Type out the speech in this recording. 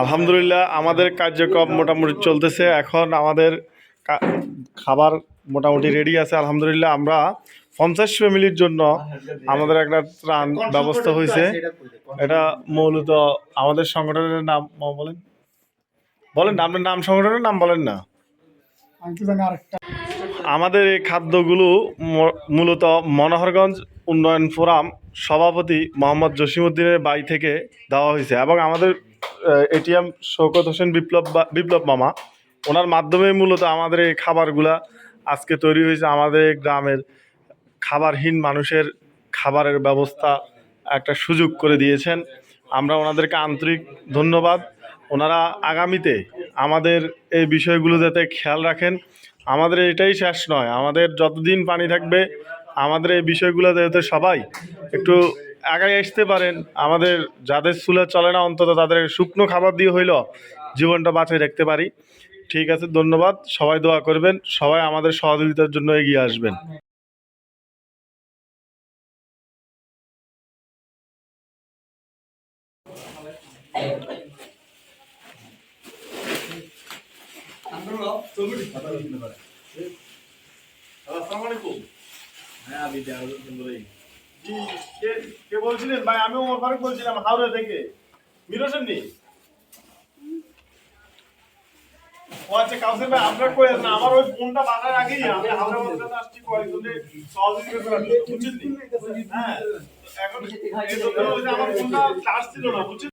আলহামদুলিল্লাহ আমাদের কার্যক্রম মোটামুটি চলতেছে। এখন আমাদের খাবার মোটামুটি রেডি আছে আলহামদুলিল্লাহ। আমরা পঞ্চাশ ফ্যামিলির জন্য আমাদের একটা ত্রাণ ব্যবস্থা হয়েছে। এটা মূলত আমাদের সংগঠনের নাম বলেন। বলেন আপনার নাম সংগঠনের নাম বলেন না। আমাদের এই খাদ্যগুলো মূলত মনোহরগঞ্জ উন্নয়ন ফোরাম সভাপতি মোহাম্মদ জসিমউদ্দিনের বাড়ি থেকে দেওয়া হয়েছে এবং আমাদের এটিএম শৌকত হোসেন বিপ্লব বিপ্লব মামা। ওনার মাধ্যমে মূলত আমাদের এই খাবারগুলা আজকে তৈরি হয়েছে আমাদের গ্রামের খাবারহীন মানুষের খাবারের ব্যবস্থা একটা সুযোগ করে দিয়েছেন। আমরা ওনাদেরকে আন্তরিক ধন্যবাদ। ওনারা আগামীতে আমাদের এই বিষয়গুলো যাতে খেয়াল রাখেন, আমাদের এটাই শেষ নয়। আমাদের যতদিন পানি থাকবে, আমাদের এই বিষয়গুলো যাতে সবাই একটু আগায় আসতে পারেন। আমাদের যাদের চুলে চলে না অন্তত তাদের শুকনো খাবার দিয়ে হইল জীবনটা বাঁচিয়ে রাখতে পারি। ঠিক আছে ধন্যবাদ। সবাই দোয়া করবেন সবাই আমাদের সহযোগিতার জন্য এগিয়ে আসবেন। কে বলছিলেন? ভাই আমি ওমর ফারুক বলছিলাম, হাওড়া থেকে। মিরোসেন নি? ও আচ্ছা কাউসের ভাই, আপনার কই আছেন আমার ওই ফোনটা বানার আগেই আমি হাওড়া বলতে আসছি, কয়েকজনে সহযোগিতা বুঝছেন? হ্যাঁ এখন আমার ফোনটা চার্জ ছিল না, বুঝছেন